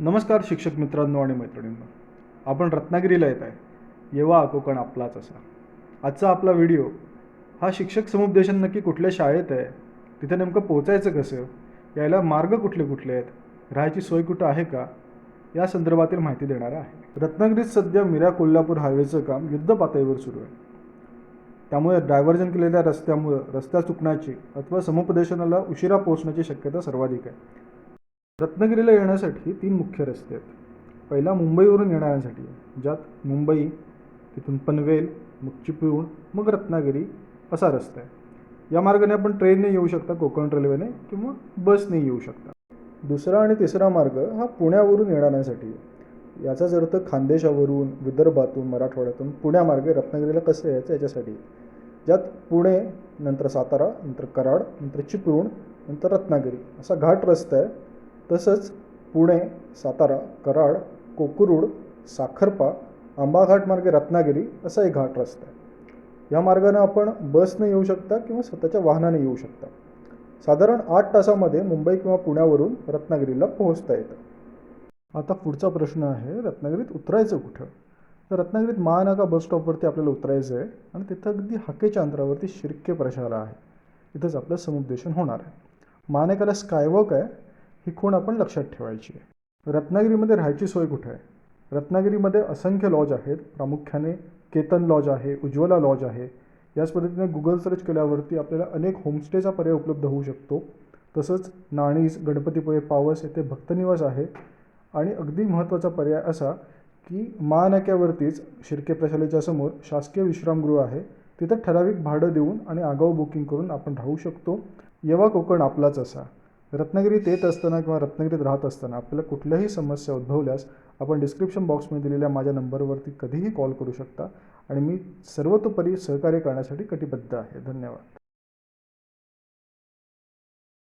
नमस्कार शिक्षक मित्रांनो आणि मैत्रिणींनो. आपण रत्नागिरीला येत आहे. येवा कोकण आपलाच असा. आजचा आपला व्हिडिओ हा शिक्षक समुपदेशन नक्की कुठल्या शाळेत आहे? तिथे नेमकं पोचायचं कसं? यायला मार्ग कुठले कुठले आहेत? राहायची सोय कुठं आहे का? या संदर्भातील माहिती देणारा आहे. रत्नागिरीत सध्या मिरा कोल्हापूर हायवेचं काम युद्ध पातळीवर सुरू आहे. त्यामुळे डायव्हर्जन केलेल्या रस्त्यामुळं रस्ता चुकण्याची अथवा समुपदेशनाला उशिरा पोहोचण्याची शक्यता सर्वाधिक आहे. रत्नागिरीला येण्यासाठी तीन मुख्य रस्ते आहेत. पहिला मुंबईवरून येणाऱ्यांसाठी ज्यात मुंबई तिथून पनवेल मग चिपळूण मग रत्नागिरी असा रस्ता आहे. या मार्गाने आपण ट्रेनने येऊ शकता कोकण रेल्वेने किंवा बसने येऊ शकता. दुसरा आणि तिसरा मार्ग हा पुण्यावरून येणाऱ्यांसाठी आहे. याचाच अर्थ खानदेशावरून विदर्भातून मराठवाड्यातून पुण्यामार्गे रत्नागिरीला कसं यायचं याच्यासाठी ज्यात पुणे नंतर सातारा नंतर कराड नंतर चिपळूण नंतर रत्नागिरी असा घाट रस्ता आहे. तसंच पुणे सातारा कराड कोकरूड साखरपा आंबाघाट मार्गे रत्नागिरी असा एक घाट रस्ता आहे. या मार्गाने आपण बसने येऊ शकता किंवा स्वतःच्या वाहनाने येऊ शकता. साधारण आठ तासामध्ये मुंबई किंवा पुण्यावरून रत्नागिरीला पोहोचता येतं. आता पुढचा प्रश्न आहे रत्नागिरीत उतरायचं कुठं? तर रत्नागिरीत महानाका बस स्टॉपवरती आपल्याला उतरायचं आहे आणि तिथं अगदी हाकेच्या अंतरावरती शिर्के प्रशाला आहे. तिथंच आपलं समुपदेशन होणार आहे. महानाकाला स्कायवॉक आहे. ही खूण आपण लक्षात ठेवायची आहे. रत्नागिरीमध्ये राहायची सोय कुठे आहे? रत्नागिरीमध्ये असंख्य लॉज आहेत. प्रामुख्याने केतन लॉज आहे उज्ज्वला लॉज आहे. याच पद्धतीने गुगल सर्च केल्यावरती आपल्याला अनेक होमस्टेचा पर्याय उपलब्ध होऊ शकतो. तसंच नाणीज गणपतीपुळे पावस येथे भक्तनिवास आहे. आणि अगदी महत्त्वाचा पर्याय असा की महानाक्यावरतीच शिर्के प्रशालेच्या समोर शासकीय विश्रामगृह आहे. तिथं ठराविक भाडं देऊन आणि आगाऊ बुकिंग करून आपण राहू शकतो. येवा कोकण आपलाच असा. रत्नागिरीत येत असताना किंवा रत्नागिरीत राहत असताना आपल्याला कुठल्याही समस्या उद्भवल्यास आपण डिस्क्रिप्शन बॉक्समध्ये दिलेल्या माझ्या नंबरवरती कधीही कॉल करू शकता. आणि मी सर्वतोपरी सहकार्य करण्यासाठी कटिबद्ध आहे. धन्यवाद.